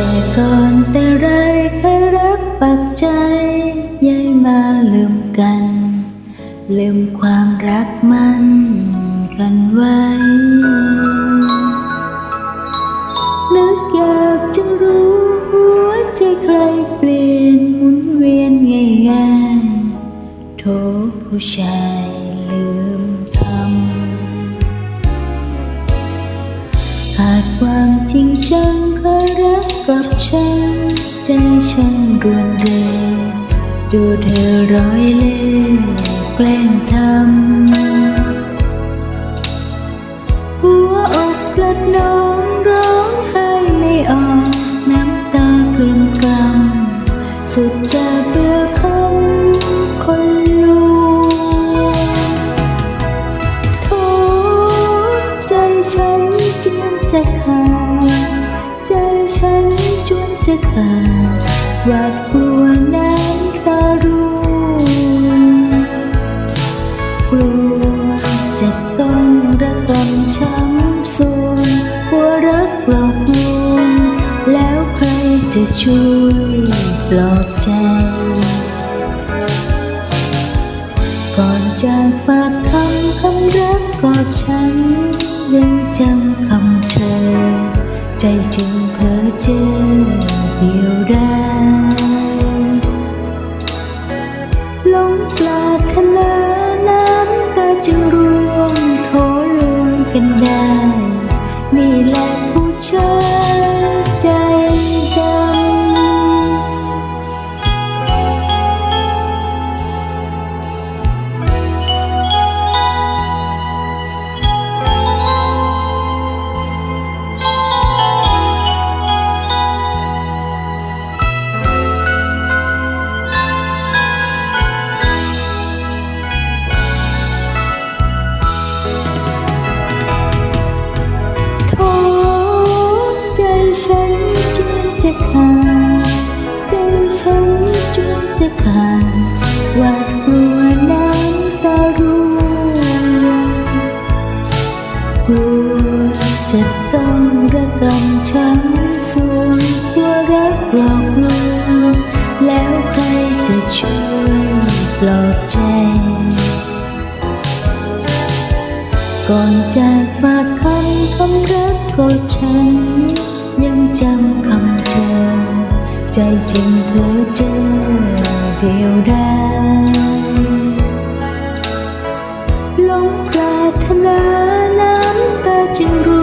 แต่ก่อนแต่ไรเคยรักปักใจย้ายมาลืมกัน ลืมความรักมันกันไว้ นึกอยากจะรู้หัวใจใครเปลี่ยนหมุนเวียนง่ายๆโถผู้ชาย ความจริงจังก็รักกับฉันใจฉันรวนเรดูเธอร้อยเล่แกล้งทำ จียมจะขาดใจฉันจวนจะขาดหวาดกลัวน้ำตาร่วงกลัวจะต้องระกำช้ำส่วนกลัวรักหลอกลวงแล้วใครจะช่วยปลอบใจ ก่อนจากฝากคำคำรักกอดฉันยังจำ จจึงเพ้อเจอเดียวดายลงปลาทนาน้ำตาจึงร่วงโถลวงกันได้ นี่แหละผู้ชาย จะขาดใจฉันจนจะขาดหวาดกลัวน้ำตาร่วงกลัวจะต้องระกำช้ำสวงกลัวรักหลอกลวงแล้วใครจะช่วยปลอบใจ ก่อนจากฝากคำคำรักกอดฉัน ใจจึงเพ้อเจอเดียวดายหลงปรารถนาน้ำตาจึง